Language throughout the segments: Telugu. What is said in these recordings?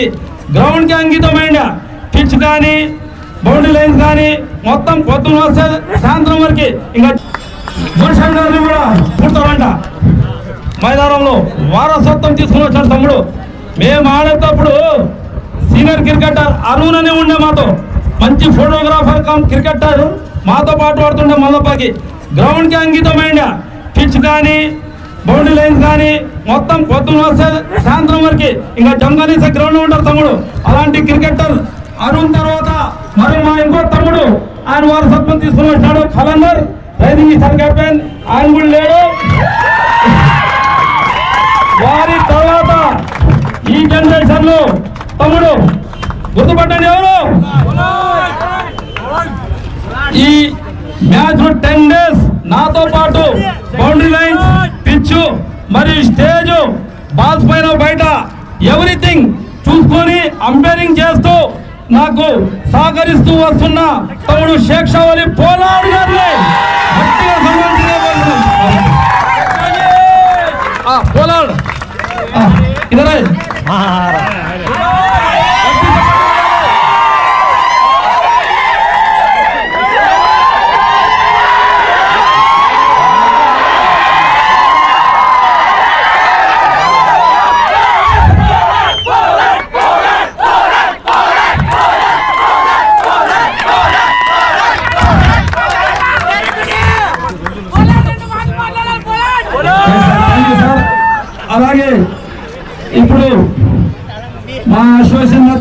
వరకు గ్రౌండ్కి అంకితమైన పిచ్ కానీ బౌండరీ లైన్స్ కానీ మొత్తం పొద్దున వస్తే సాయంత్రం వరకు ఇంకా గుల్షన్ గారిని కూడా పుడతామంట మైదానంలో వారసత్వం తీసుకుని వచ్చాడు తమ్ముడు మేము ఆడేటప్పుడు సీనియర్ క్రికెటర్ అరుణ్ అనే ఉండే మాతో. మంచి ఫోటోగ్రాఫర్ కమ్ క్రికెటర్ మాతో పాటు ఆడుతుండే మల్లప్పకి. గ్రౌండ్కి అంకితమైన పిచ్ కానీ బౌండరీ లైన్స్ కానీ మొత్తం పొద్దున వస్తే సాయంత్రం వరకు ఇంకా జంగనీసే గ్రౌండ్ ఉంటారు తమ్ముడు. అలాంటి క్రికెటర్ అరుణ్ తర్వాత మరి మా ఇంకో తమ్ముడు ఆయన వారసత్వం తీసుకుని వచ్చాడు కలందర్ రైడింగ్ ఇస్తారు కెప్టెన్ ఆయన కూడా లేడు. వారి తర్వాత ఈ జనరేషన్లో తమ్ముడు గుర్తుపట్టండి ఎవరు? ఈ మ్యాచ్ టెన్ డేస్ నాతో పాటు బౌండరీ లైన్స్ మరియు స్టేజ్ బాల్స్ పైన బయట ఎవ్రీథింగ్ చూసుకొని అంపైరింగ్ చేస్తూ నాకు సహకరిస్తూ వస్తున్న తమ్ముడు షేక్ షావలి పోలాడు గారిని. పోలాడ్. ఆ,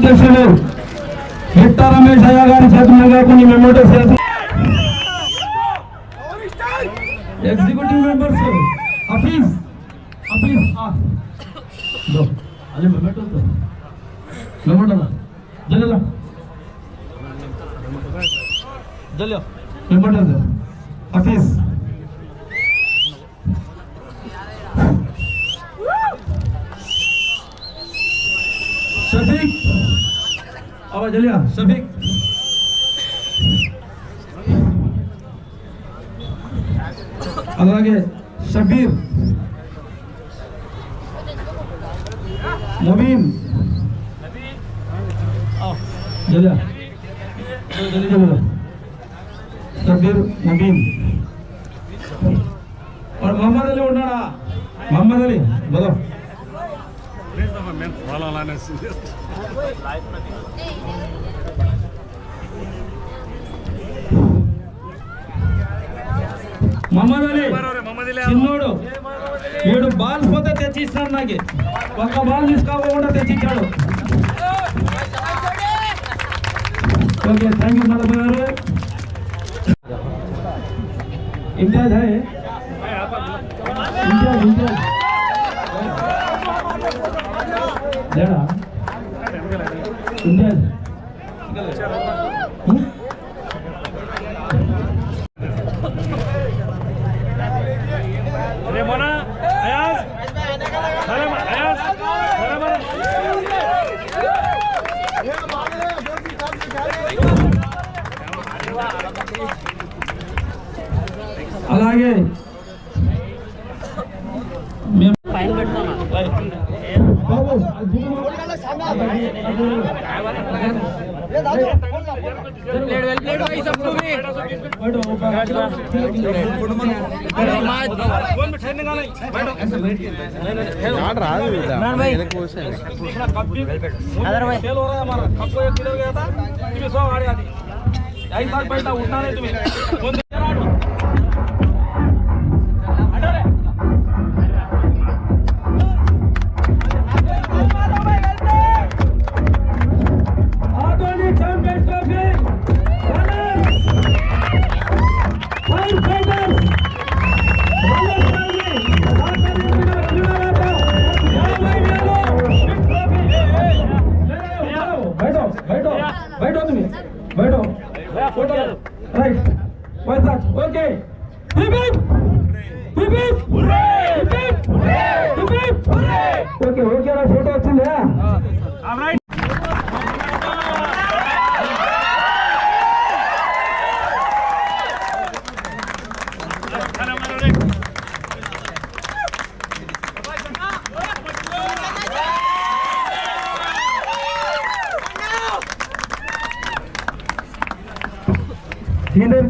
అధ్యక్షులు మిట్టా రమేష్ అయ్య గారి చేతి మీదుగా కొన్ని mementos executive members Hafeez Hafeez ఆ. దో, అదే మెమోటో దో. మెమోటో దా. జల్లి దా. జల్లి మెమోటో దో. Hafeez Bapak Jalia. Shafiq. Ada lagi. Shabir. Nabim. Jalia. Jalia. Shabir, చిన్నోడు. ఏడు బాల్ పోతే తెచ్చిస్తాడు నాకు. ఒక్క బాల్ తీసుకోకుండా తెచ్చిచ్చాడు. Okay thank you Mallamma garu. Imtiaz hi ఇంటియాజ్ లేడా? హ్మ్? అలాగే. प्लेट वेल प्लेट भाई सब लोग में ठहरने का नहीं बैठो काट रहा है बेटा भाई मेरे को से अदर भाई फेल हो रहा है हमारा कब को 1 किलो गया था तुम्हें 100 गाड़ी आती ढाई साल बैठा उठना नहीं तुम्हें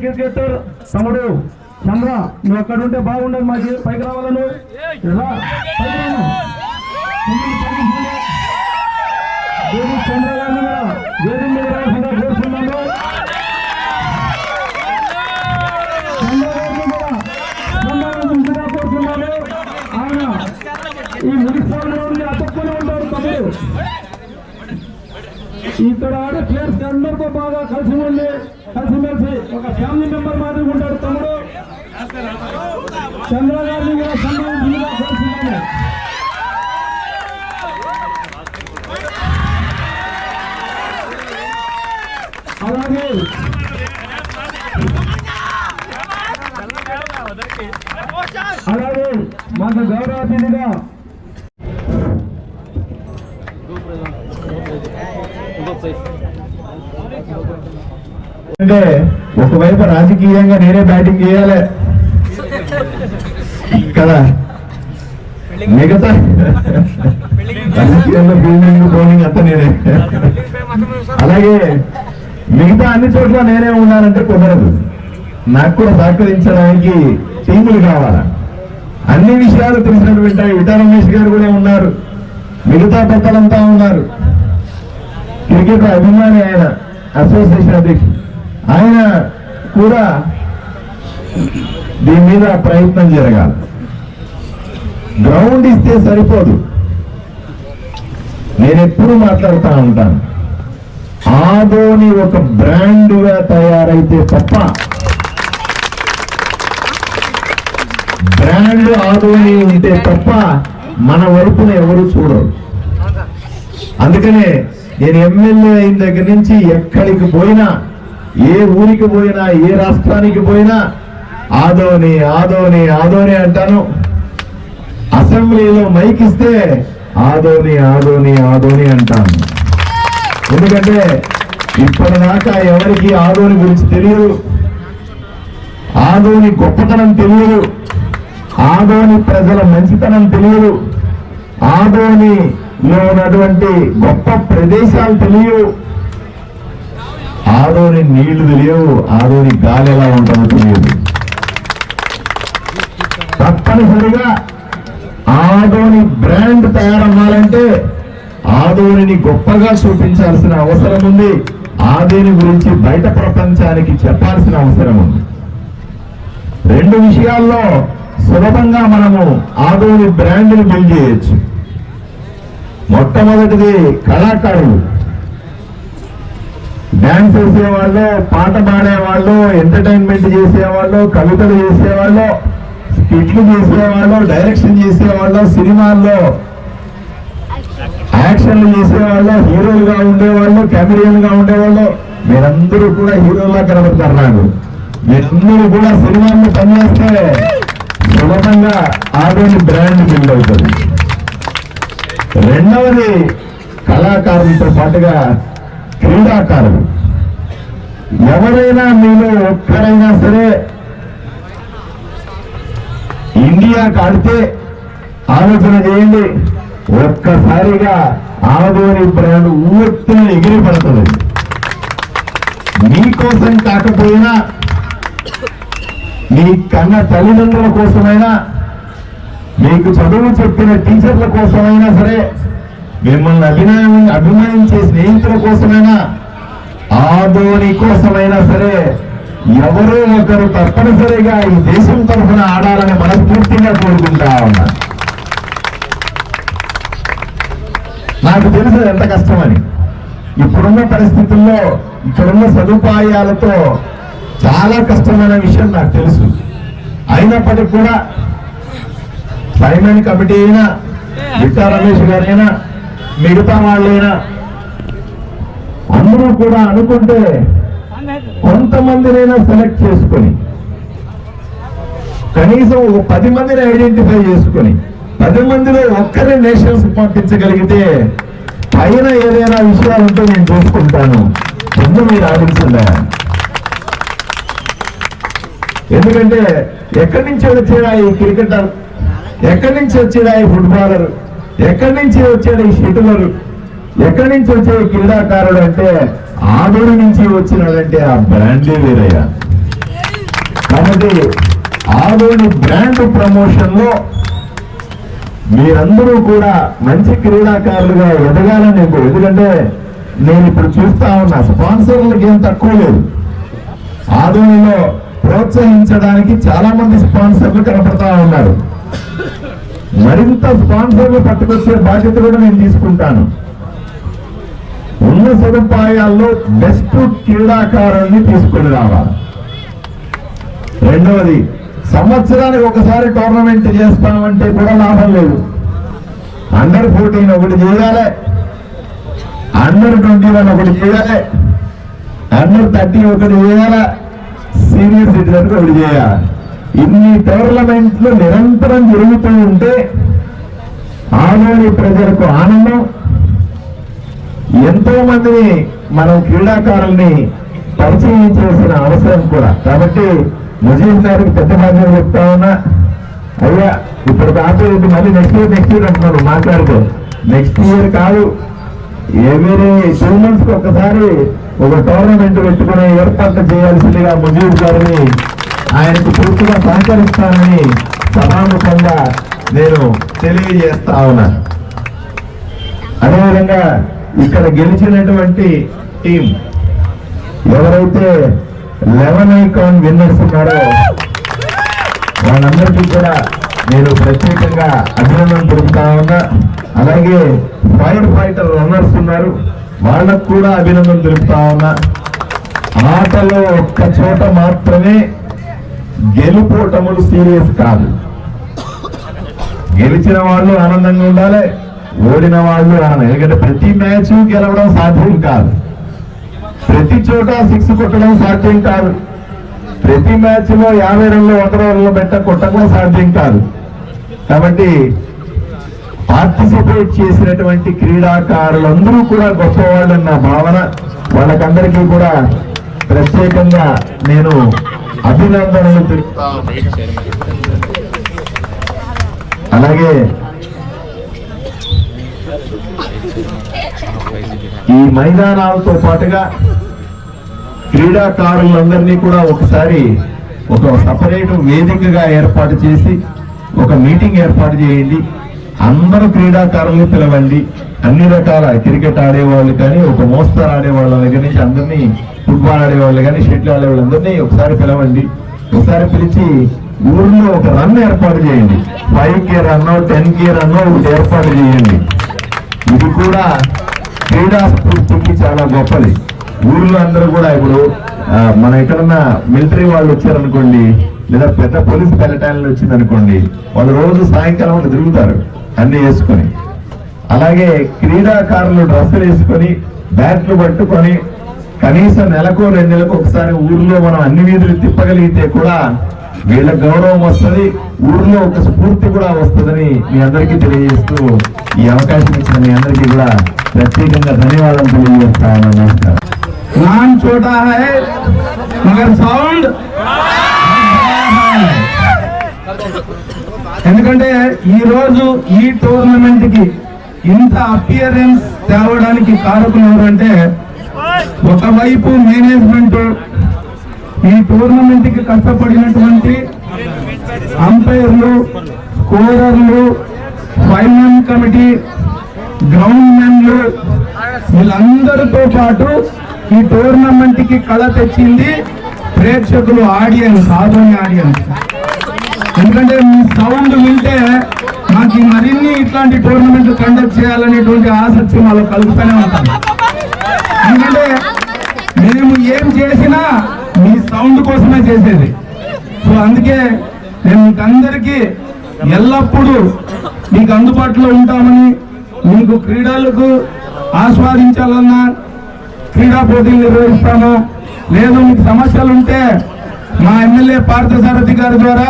సీనియర్ క్రికెటర్ తమ్ముడు చంద్ర నువ్వు అక్కడ ఉంటే బాగుండదు మా జీ- పైకి రావాలను. రా, చంద్ర ఇక్కడ ఆడే ప్లేయర్స్ అందరితో బాగా కలిసి ఉండి కలిసిమెలిసి ఒక ఫ్యామిలీ మెంబర్ మాదిరి ఉంటాడు తమ్ముడు. చంద్ర గారిని కూడా సన్మానించిందిగా కోరుతున్నాను అలాగే అలాగే మాకు గౌరవ అతిథిగా అంటే ఒకవైపు రాజకీయంగా నేనే బ్యాటింగ్ చేయాలి. కదా? మిగతా రాజకీయాల్లో ఫీల్డింగ్ బౌలింగ్ అంతా నేనే? అలాగే మిగతా అన్ని చోట్ల నేనే ఉన్నానంటే కుదరదు. నాకు కూడా సహకరించడానికి టీములు కావాలా? అన్ని విషయాలు తెలిసినటువంటి ఇటా రమేష్ గారు కూడా ఉన్నారు. మిగతా పెద్దలంతా ఉన్నారు. క్రికెట్ అభిమాని ఆయన అసోసియేషన్ అధ్యక్షుడు. ఆయన కూడా దీని మీద ప్రయత్నం జరగాలి. గ్రౌండ్ ఇస్తే సరిపోదు. నేను ఎప్పుడు మాట్లాడుతూ ఉంటాను. ఆదోని ఒక బ్రాండ్గా తయారైతే తప్ప బ్రాండ్ ఆదోని ఉంటే తప్ప మన వైపున ఎవరు చూడరు. అందుకనే నేను ఎమ్మెల్యే అయిన దగ్గర నుంచి ఎక్కడికి పోయినా ఏ ఊరికి పోయినా ఏ రాష్ట్రానికి పోయినా ఆదోని ఆదోని ఆదోని అంటాను. అసెంబ్లీలో మైక్ ఇస్తే ఆదోని ఆదోని ఆదోని అంటాను. ఎందుకంటే ఇప్పటిదాకా ఎవరికి ఆదోని గురించి తెలియదు. ఆదోని గొప్పతనం తెలియదు. ఆదోని ప్రజల మంచితనం తెలియదు. ఆదోని లో ఉన్నటువంటి గొప్ప ప్రదేశాలు తెలియవు. ఆదోని నీళ్ళు తెలియవు ఆదోని గాలి ఎలా ఉంటుందో తెలియదు. తప్పనిసరిగా ఆదోని బ్రాండ్ తయారవ్వాలంటే ఆదోనిని గొప్పగా చూపించాల్సిన అవసరం ఉంది. ఆదోని గురించి బయట ప్రపంచానికి చెప్పాల్సిన అవసరం ఉంది. రెండు విషయాల్లో సులభంగా మనము ఆదోని బ్రాండ్ని బిల్డ్ చేయొచ్చు. మొట్టమొదటిది కళాకారులు. డ్యాన్స్ వేసేవాళ్ళు పాట పాడేవాళ్ళు ఎంటర్టైన్మెంట్ చేసేవాళ్ళు కవితలు చేసేవాళ్ళు స్కిట్లు చేసేవాళ్ళు డైరెక్షన్ చేసేవాళ్ళు సినిమాల్లో యాక్షన్లు చేసేవాళ్ళు హీరోలుగా ఉండేవాళ్ళు కెమెరియన్గా ఉండేవాళ్ళు మీరందరూ కూడా హీరోలా కనబడతారు నాకు. మీరందరూ కూడా సినిమాల్లో పనిచేస్తే సులభంగా ఆదోని బ్రాండ్ బిల్డ్ అవుతుంది. రెండవది కళాకారులతో పాటుగా క్రీడాకారులు. ఎవరైనా మీలో ఒక్కరైనా సరే ఇండియా కాడితే ఆలోచన చేయండి. ఒక్కసారిగా ఆదోని బ్రాండ్ ఊర్తిని ఎగిరి పడుతుంది. మీకోసం కాకపోయినా మీ కన్న తల్లిదండ్రుల కోసమైనా మీకు చదువు చెప్పిన టీచర్ల కోసమైనా సరే మిమ్మల్ని అభినయం అభిమానించే స్నేహితుల కోసమైనా ఆదోని కోసమైనా సరే ఎవరో ఒకరు తప్పనిసరిగా ఈ దేశం తరఫున ఆడాలని మనస్ఫూర్తిగా కోరుకుంటా ఉన్నా. నాకు తెలుసు ఎంత కష్టమని. ఇప్పుడున్న పరిస్థితుల్లో ఇక్కడున్న సదుపాయాలతో చాలా కష్టమైన విషయం నాకు తెలుసు. అయినప్పటికీ కూడా చైర్మన్ కమిటీ అయినా విట్టా రమేష్ గారైనా మిగతా వాళ్ళైనా అందరూ కూడా అనుకుంటే కొంతమందినైనా సెలెక్ట్ చేసుకొని కనీసం ఒక పది మందిని ఐడెంటిఫై చేసుకొని పది మందిలో ఒక్కరి నేషన్స్ పంపించగలిగితే పైన ఏదైనా విషయాలు ఉంటే నేను చూసుకుంటాను. ముందు మీరు ఆడించలే ఎందుకంటే ఎక్కడి నుంచి వచ్చాడా ఈ క్రికెటర్ ఎక్కడి నుంచి వచ్చాడు ఈ ఫుట్బాలర్ ఎక్కడి నుంచి వచ్చాడు ఈ షటిలర్ ఎక్కడి నుంచి వచ్చే క్రీడాకారుడు అంటే ఆదూరు నుంచి వచ్చినాడంటే ఆ బ్రాండే వేరయ్య. కాబట్టి ఆదోని బ్రాండ్ ప్రమోషన్లో మీరందరూ కూడా మంచి క్రీడాకారులుగా ఎదగాలని నేను ఎందుకంటే నేను ఇప్పుడు చూస్తా ఉన్నా స్పాన్సర్లకు ఏం తక్కువ లేదు. ఆదోనిలో ప్రోత్సహించడానికి చాలా మంది స్పాన్సర్లు కనపడతా ఉన్నారు. మరింత స్పాన్సర్లు పట్టుకొచ్చే బాధ్యత కూడా నేను తీసుకుంటాను. ఉన్న సదుపాయాల్లో బెస్ట్ క్రీడాకారుల్ని తీసుకుని రావాలి. రెండవది సంవత్సరానికి ఒకసారి టోర్నమెంట్ చేస్తామంటే కూడా లాభం లేదు. అండర్ ఫోర్టీన్ ఒకటి చేయాలి. అండర్ ట్వంటీ వన్ ఒకటి చేయాలి. అండర్ థర్టీ ఒకటి చేయాలి? సీనియర్ సిటిజన్ ఒకటి చేయాలి? ఇన్ని టోర్నమెంట్లు నిరంతరం జరుగుతూ ఉంటే ఆలోని ప్రజలకు ఆనందం. ఎంతో మందిని మనం క్రీడాకారుల్ని పరిచయం చేసిన అవసరం కూడా. కాబట్టి ముజీబ్ గారికి పెద్ద బాధ్యత చెప్తా ఉన్నా. అయ్యా ఇప్పుడు కాకపోతే మళ్ళీ నెక్స్ట్ ఇయర్ నెక్స్ట్ ఇయర్ అంటున్నాడు మాట్లాడుతూ నెక్స్ట్ ఇయర్ కాదు ఎవరీ టూ మంత్స్ ఒకసారి ఒక టోర్నమెంట్ పెట్టుకునే ఏర్పాట్లు చేయాల్సిందిగా ముజీబ్ గారిని ఆయనకు పూర్తిగా సహకరిస్తానని సభాముఖంగా నేను తెలియజేస్తా ఉన్నా. అదేవిధంగా ఇక్కడ గెలిచినటువంటి టీం ఎవరైతే లెవెన్ ఐకాన్ విన్నర్స్ ఉన్నారో వాళ్ళందరికీ కూడా నేను ప్రత్యేకంగా అభినందన తెలుపుతా ఉన్నా. అలాగే ఫైర్ ఫైటర్ రన్నర్స్ ఉన్నారు. వాళ్ళకు కూడా అభినందన తెలుపుతా ఉన్నా. ఆటలో ఒక్క చోట మాత్రమే గెలుపోటములు సీరియస్ కాదు. గెలిచిన వాళ్ళు ఆనందంగా ఉండాలి ఓడిన వాళ్ళు ఆనందం. ఎందుకంటే ప్రతి మ్యాచ్ గెలవడం సాధ్యం కాదు. ప్రతి చోట సిక్స్ కొట్టడం సాధ్యం కాదు. ప్రతి మ్యాచ్లో యాభై రన్లు వంద రన్లు పెట్ట కొట్టడం సాధ్యం కాదు. కాబట్టి పార్టిసిపేట్ చేసినటువంటి క్రీడాకారులందరూ కూడా గొప్పవాళ్ళు అన్న భావన వాళ్ళకందరికీ కూడా ప్రత్యేకంగా నేను అభినందనలు తెలుపుతా అలాగే ఈ మైదానాలతో పాటుగా క్రీడాకారులందరినీ కూడా ఒకసారి ఒక సపరేట్ వేదికగా ఏర్పాటు చేసి ఒక మీటింగ్ ఏర్పాటు చేయండి. అందరూ క్రీడాకారుల్ని పిలవండి. అన్ని రకాల క్రికెట్ ఆడేవాళ్ళు కానీ ఒక మోస్తరు ఆడేవాళ్ళ దగ్గర నుంచి అందరినీ ఫుట్బాల్ ఆడేవాళ్ళు కానీ షటిల్ ఆడేవాళ్ళందరినీ ఒకసారి పిలవండి. ఒకసారి పిలిచి ఊర్లో ఒక రన్ ఏర్పాటు చేయండి. Five K run ten K run ఒకటి ఏర్పాటు చేయండి. ఇది కూడా క్రీడా స్ఫూర్తికి చాలా గొప్పది. ఊర్లో అందరూ కూడా ఇప్పుడు మన ఎక్కడన్నా మిలిటరీ వాళ్ళు వచ్చారనుకోండి లేదా పెద్ద పోలీస్ బెలటాన్లు వచ్చిందనుకోండి వాళ్ళు రోజు సాయంకాలం తిరుగుతారు. అన్ని వేసుకొని అలాగే క్రీడాకారులు డ్రెస్సులు వేసుకొని బ్యాట్లు పట్టుకొని కనీసం నెలకు రెండు నెలలకు ఒకసారి ఊర్లో మనం అన్ని వీధులు తిప్పగలిగితే కూడా వీళ్ళ గౌరవం వస్తుంది ఊర్లో ఒక స్ఫూర్తి కూడా వస్తుందని మీ అందరికీ తెలియజేస్తూ ఈ అవకాశం ఇచ్చిన మీ అందరికీ కూడా ప్రత్యేకంగా ధన్యవాదం తెలియజేస్తామని నమస్కారం. హై సౌండ్ ఎందుకంటే ఈ రోజు ఈ టోర్నమెంట్కి ఇంత అపియరెన్స్ తేవడానికి కారకులు ఎవరంటే ఒకవైపు మేనేజ్మెంట్ ఈ టోర్నమెంట్కి కష్టపడినటువంటి అంపైర్లు స్కోరర్లు ఫైనల్ కమిటీ గ్రౌండ్ మెన్లు వీళ్ళందరితో పాటు ఈ టోర్నమెంట్కి కళ తెచ్చింది ప్రేక్షకులు ఆడియన్స్ ఆధోని ఆడియన్స్. ఎందుకంటే మీ సౌండ్ వింటే నాకు మరిన్ని ఇట్లాంటి టోర్నమెంట్లు కండక్ట్ చేయాలనేటువంటి ఆసక్తి మాలో కలుగుతూనే ఉంటాను ఎందుకంటే మేము ఏం చేసినా మీ సౌండ్ కోసమే చేసేది. సో అందుకే నేను మీకు అందరికీ ఎల్లప్పుడూ మీకు అందుబాటులో ఉంటామని మీకు క్రీడలకు ఆస్వాదించాలన్నా క్రీడా పోటీలు నిర్వహిస్తాము లేదు మీకు సమస్యలు ఉంటే మా ఎమ్మెల్యే పార్థసారథి గారి ద్వారా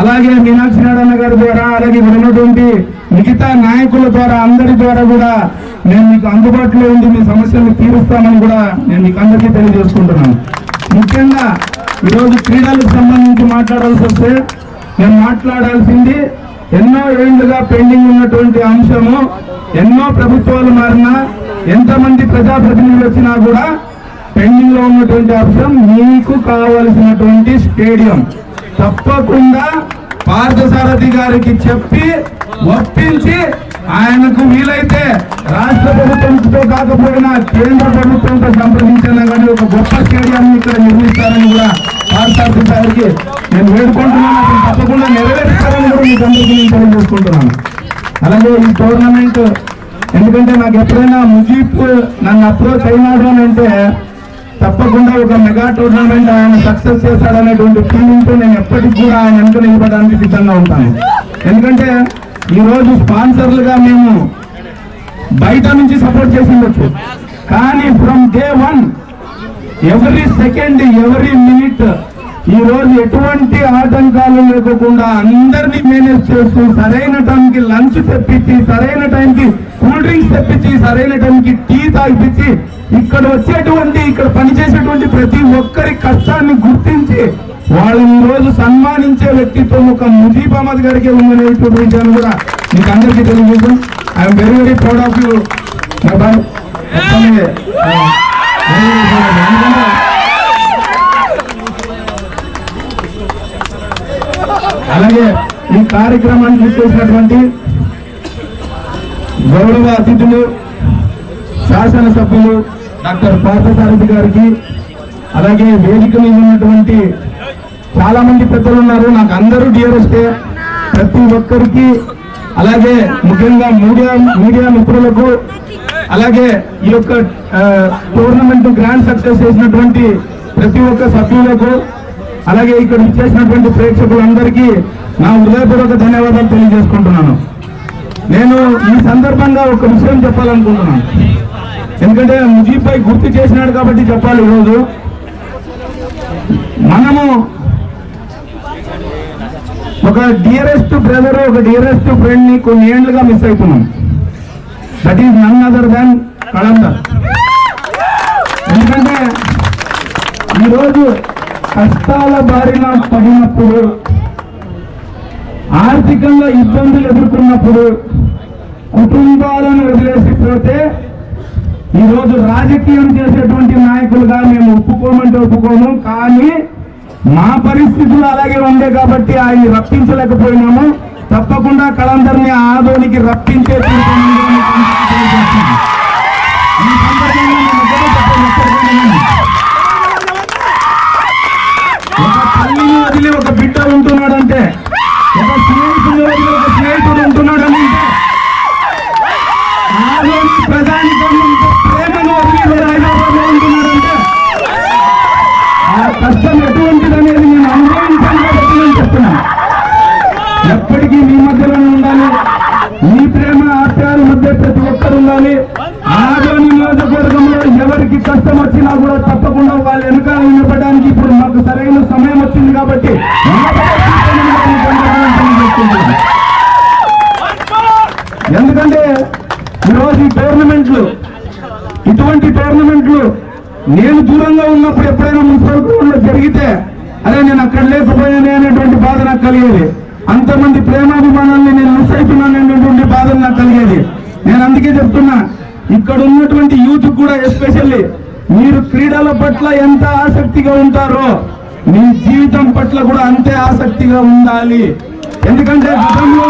అలాగే మీనాక్షి నారాయణ గారి ద్వారా అలాగే ఉన్నటువంటి మిగతా నాయకుల ద్వారా అందరి ద్వారా కూడా నేను మీకు అందుబాటులో ఉండి మీ సమస్యలను తీరుస్తామని కూడా నేను మీకు అందరికీ తెలియజేసుకుంటున్నాను. ముఖ్యంగా ఈరోజు క్రీడలకు సంబంధించి మాట్లాడాల్సి వస్తే నేను మాట్లాడాల్సింది ఎన్నో ఏళ్ళుగా పెండింగ్ ఉన్నటువంటి అంశము ఎన్నో ప్రభుత్వాలు మారినా ఎంతమంది ప్రజాప్రతినిధులు వచ్చినా కూడా పెండింగ్లో ఉన్నటువంటి అంశం మీకు కావలసినటువంటి స్టేడియం. తప్పకుండా పార్థసారథి గారికి చెప్పి ఒప్పించి ఆయనకు వీలైతే రాష్ట్ర ప్రభుత్వంతో కాకపోయినా కేంద్ర ప్రభుత్వంతో సంప్రదించినా కానీ ఒక గొప్ప స్టేడియాన్ని ఇక్కడ నిర్మిస్తారని కూడా పార్థసారథి గారికి నేను వేడుకుంటున్నాను. అతను తప్పకుండా నెరవేరుస్తారని కూడా మీకు అందరికీ నేను తెలియజేసుకుంటున్నాను. అలాగే ఈ టోర్నమెంట్ ఎందుకంటే నాకు ఎప్పుడైనా ముజీబ్ నన్ను అప్రోచ్ అయినాడు అని అంటే తప్పకుండా ఒక మెగా టోర్నమెంట్ ఆయన సక్సెస్ చేశాడనేటువంటి ఫీలింగ్తో నేను ఎప్పటికి కూడా ఆయన వెనుక నిలబడడానికి సిద్ధంగా ఉంటాను. ఎందుకంటే ఈ రోజు స్పాన్సర్లుగా మేము బయట నుంచి సపోర్ట్ చేసి ఉండొచ్చు. కానీ from day one every second every minute ఈ రోజు ఎటువంటి ఆటంకాలు లేకుండా అందరినీ మేనేజ్ చేస్తూ సరైన టైంకి లంచ్ తెప్పించి సరైన టైంకి కూల్ డ్రింక్స్ తెప్పించి సరైన టైంకి టీ తాగిపించి ఇక్కడ వచ్చేటువంటి ఇక్కడ పనిచేసేటువంటి ప్రతి ఒక్కరి కష్టాన్ని గుర్తించి వాళ్ళని రోజు సన్మానించే వ్యక్తిత్వం ఒక ముజీబ్ అహ్మద్ గారికి ఉందనేటువంటి విషయాన్ని కూడా మీకు అందరికీ తెలియజేసాం I'm very very proud of you అలాగే ఈ కార్యక్రమానికి చేసినటువంటి గౌరవ అతిథులు శాసనసభ్యులు డాక్టర్ పార్థసారథి గారికి అలాగే వేదిక మీద ఉన్నటువంటి చాలా మంది పెద్దలు ఉన్నారు. నాకు అందరూ డిఆర్ఎస్కే ప్రతి ఒక్కరికి అలాగే ముఖ్యంగా మీడియా మీడియా మిత్రులకు అలాగే ఈ యొక్క టోర్నమెంట్ గ్రాండ్ సక్సెస్ చేసినటువంటి ప్రతి ఒక్క సభ్యులకు అలాగే ఇక్కడ ఇచ్చేసినటువంటి ప్రేక్షకులందరికీ నా హృదయపూర్వక ధన్యవాదాలు తెలియజేసుకుంటున్నాను. నేను ఈ సందర్భంగా ఒక విషయం చెప్పాలనుకుంటున్నాను. ఎందుకంటే ముజీబ్ పై గుర్తు చేసినాడు కాబట్టి చెప్పాలి ఈరోజు. మనము ఒక డియరెస్ట్ బ్రదర్ ఒక డియరెస్ట్ ఫ్రెండ్ని కొన్ని ఏళ్ళుగా మిస్ అవుతున్నాం. That is none other than Kalandar. ఎందుకంటే ఈరోజు కష్టాల బారిన పడినప్పుడు ఆర్థికంగా ఇబ్బందులు ఎదుర్కొన్నప్పుడు కుటుంబాలను వదిలేసిపోతే ఈరోజు రాజకీయం చేసేటువంటి నాయకులుగా మేము ఒప్పుకోమంటే ఒప్పుకోము కానీ మా పరిస్థితులు అలాగే ఉండే కాబట్టి ఆయన రప్పించలేకపోయినాము. తప్పకుండా కళందరిని ఆదోనికి రప్పించే ఒక తల్లిని వదిలి ఒక బిడ్డ ఉంటున్నాడంటే ఒక స్నేహితుని వదిలి ఒక స్నేహితుడు చెప్తున్నా ఎప్పటికీ మీ మధ్యలోనే ఉండాలి. మీ ప్రేమ ఆప్యాల మధ్య ప్రతి ఒక్కరు ఉండాలి. ఆదోని నియోజకవర్గంలో ఎవరికి కష్టం వచ్చినా కూడా తప్పకుండా వాళ్ళ వెనకాల నిలబడడానికి ఇప్పుడు మాకు సరైన సమయం వచ్చింది కాబట్టి ఎందుకంటే ఈరోజు ఈ టోర్నమెంట్లు ఇటువంటి టోర్నమెంట్లు నేను దూరంగా ఉన్నప్పుడు ఎప్పుడైనా మున్సిపల్ గ్రౌండ్లో జరిగితే అరే నేను అక్కడ లేకపోయానే అనేటువంటి బాధ నాకు కలిగేది. అంతమంది ప్రేమాభిమానాన్ని నేను మిస్ అవుతున్నాను అనేటువంటి బాధ నాకు కలిగేది. నేను అందుకే చెప్తున్నా ఇక్కడ ఉన్నటువంటి యూత్ కూడా ఎస్పెషల్లీ మీరు క్రీడల పట్ల ఎంత ఆసక్తిగా ఉంటారో మీ జీవితం పట్ల కూడా అంతే ఆసక్తిగా ఉండాలి. ఎందుకంటే గతంలో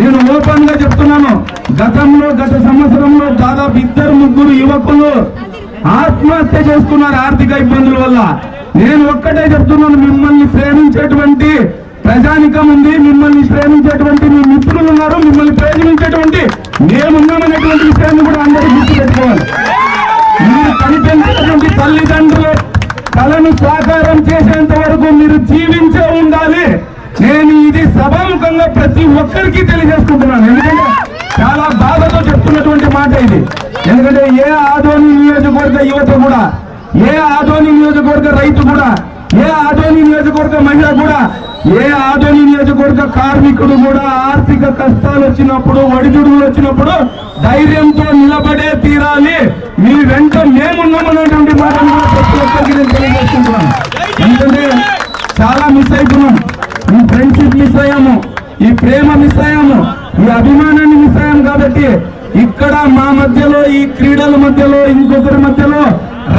నేను ఓపెన్గా చెప్తున్నాను గతంలో గత సంవత్సరంలో దాదాపు ఇద్దరు ముగ్గురు యువకులు ఆత్మహత్య చేసుకున్నారు ఆర్థిక ఇబ్బందుల వల్ల. నేను ఒక్కటే చెప్తున్నాను మిమ్మల్ని ప్రేమించేటువంటి ప్రజానికం ఉంది మిమ్మల్ని ప్రేమించేటువంటి మీ మిత్రులు ఉన్నారు మిమ్మల్ని ప్రేమించేటువంటి మేమున్నామనేటువంటి విషయాన్ని కూడా అందరూ గుర్తుపెట్టుకోవాలి. మీరు కనిపించేటువంటి తల్లిదండ్రులు కళను సాకారం చేసేంత వరకు మీరు జీవించే ఉండాలి. నేను ఇది సభాముఖంగా ప్రతి ఒక్కరికి తెలియజేసుకుంటున్నాను. ఎందుకంటే చాలా బాధతో చెప్తున్నటువంటి మాట ఇది. ఎందుకంటే ఏ ఆదోని నియోజకవర్గ యువత కూడా ఏ ఆదోని నియోజకవర్గ రైతు కూడా ఏ ఆదోని నియోజకవర్గ మహిళ కూడా ఏ ఆదోని నియోజకవర్గ కార్మికుడు కూడా ఆర్థిక కష్టాలు వచ్చినప్పుడు ఒడిదుడుగులు వచ్చినప్పుడు ధైర్యంతో నిలబడే తీరాలి. మీ వెంట మేమున్నామనేటువంటి మాటను కూడా ప్రతి ఒక్కరికి నేను తెలియజేసుకుంటున్నాను. ఎందుకంటే చాలా మిస్ అయిపోయినాం ఈ ఫ్రెండ్షిప్ మిస్ అయ్యాము. ఈ ప్రేమ మిస్ అయ్యాము. ఈ అభిమానాన్ని మిస్ అయ్యాము కాబట్టి ఇక్కడ మా మధ్యలో ఈ క్రీడల మధ్యలో ఇంకొకరి మధ్యలో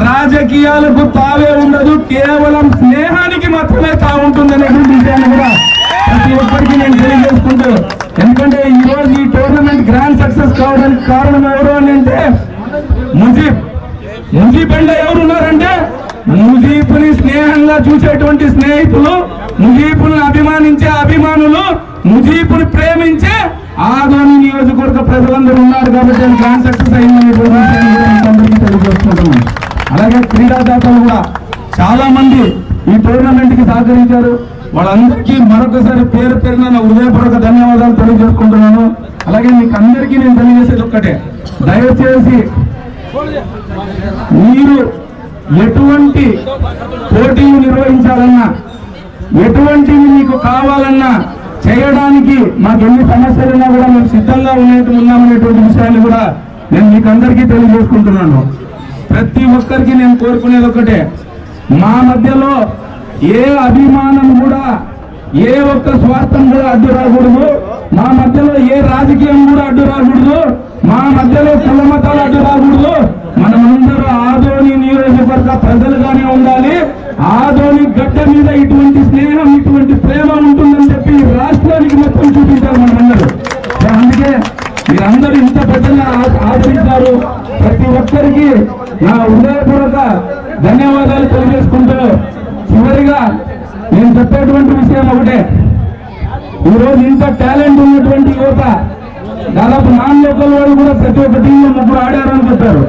రాజకీయాలకు తావే ఉండదు కేవలం స్నేహానికి మాత్రమే తావు ఉంటుంది అనేటువంటి విషయాన్ని కూడా. ప్రతి ఒక్కరికి నేను తెలియజేసుకుంటూ ఎందుకంటే ఈ రోజు ఈ టోర్నమెంట్ గ్రాండ్ సక్సెస్ కావడానికి కారణం ఎవరు అని అంటే ముజీబ్. ముజీబ్ అంటే ఎవరు ఉన్నారంటే స్నేహంగా చూసేటువంటి స్నేహితులు ముజీబుని అభిమానించే అభిమానులు ముజీబుని ప్రేమించే ఆదోని నియోజకవర్గ ప్రజలందరూ ఉన్నారు కాబట్టి గ్రాండ్ సక్సెస్ అయిందని విషయాన్ని తెలియజేసుకుంటున్నాను. అలాగే క్రీడాదాతలు కూడా చాలా మంది ఈ టోర్నమెంట్కి సహకరించారు. వాళ్ళందరికీ మరొకసారి పేరు పేరున నా హృదయపూర్వక ధన్యవాదాలు తెలియజేసుకుంటున్నాను. అలాగే మీకు అందరికీ నేను తెలియజేసేది ఒక్కటే. దయచేసి మీరు ఎటువంటి పోటీలు నిర్వహించాలన్నా ఎటువంటివి మీకు కావాలన్నా చేయడానికి మాకు ఎన్ని సమస్యలున్నా కూడా మేము సిద్ధంగా ఉన్నట్టు ఉన్నామనేటువంటి విషయాన్ని కూడా నేను మీకు అందరికీ తెలియజేసుకుంటున్నాను. ప్రతి ఒక్కరికి నేను కోరుకునేది ఒకటే. మా మధ్యలో ఏ అభిమానం కూడా ఏ ఒక్క స్వార్థం కూడా అడ్డు రాకూడదు. మా మధ్యలో ఏ రాజకీయం కూడా అడ్డు రాకూడదు. మా మధ్యలో కుల మతాలు అడ్డు రాకూడదు. మనమందరూ ఆదోని నియోజకవర్గ ప్రజలుగానే ఉండాలి. ఆదోని గడ్డ మీద ఇటువంటి స్నేహం ఇటువంటి ప్రేమ ఉంటుందని చెప్పి రాష్ట్రానికి మొత్తం చూపించారు మనమందరూ అందుకే మీరందరూ ఇంత పెద్దగా ఆదరించారు. ప్రతి ఒక్కరికి నా హృదయపూర్వక ధన్యవాదాలు తెలియజేసుకుంటూ చివరిగా నేను చెప్పేటువంటి విషయం ఒకటే. ఈరోజు ఇంత టాలెంట్ ఉన్నటువంటి యువత దాదాపు నాన్ లోకల్ వాళ్ళు కూడా ప్రతి ఒక్క టీంలో ముగ్గురు ఆడారని చెప్పారు.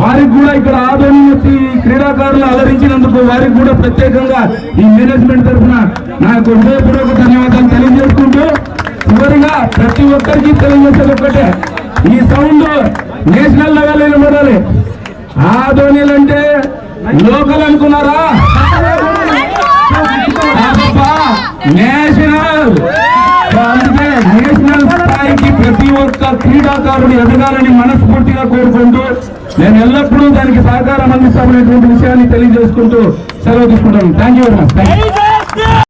వారికి కూడా ఇక్కడ ఆదోని వచ్చి క్రీడాకారులు అలరించినందుకు వారికి కూడా ప్రత్యేకంగా ఈ మేనేజ్మెంట్ తరఫున నా యొక్క హృదయపూర్వక ధన్యవాదాలు తెలియజేసుకుంటూ చివరిగా ప్రతి ఒక్కరికి తెలియజేసేది ఒక్కటే. ఈ సౌండ్ నేషనల్ లెవెల్ నిలబడాలి ఆదోనిలు అంటే లోకల్ అనుకున్నారా నేషనల్. అందుకే నేషనల్ స్థాయికి ప్రతి ఒక్క క్రీడాకారుడు ఎదగాలని మనస్ఫూర్తిగా కోరుకుంటూ నేను ఎల్లప్పుడూ దానికి సహకారం అందిస్తామనేటువంటి విషయాన్ని తెలియజేసుకుంటూ సెలవు తీసుకుంటాను thank you very much thank you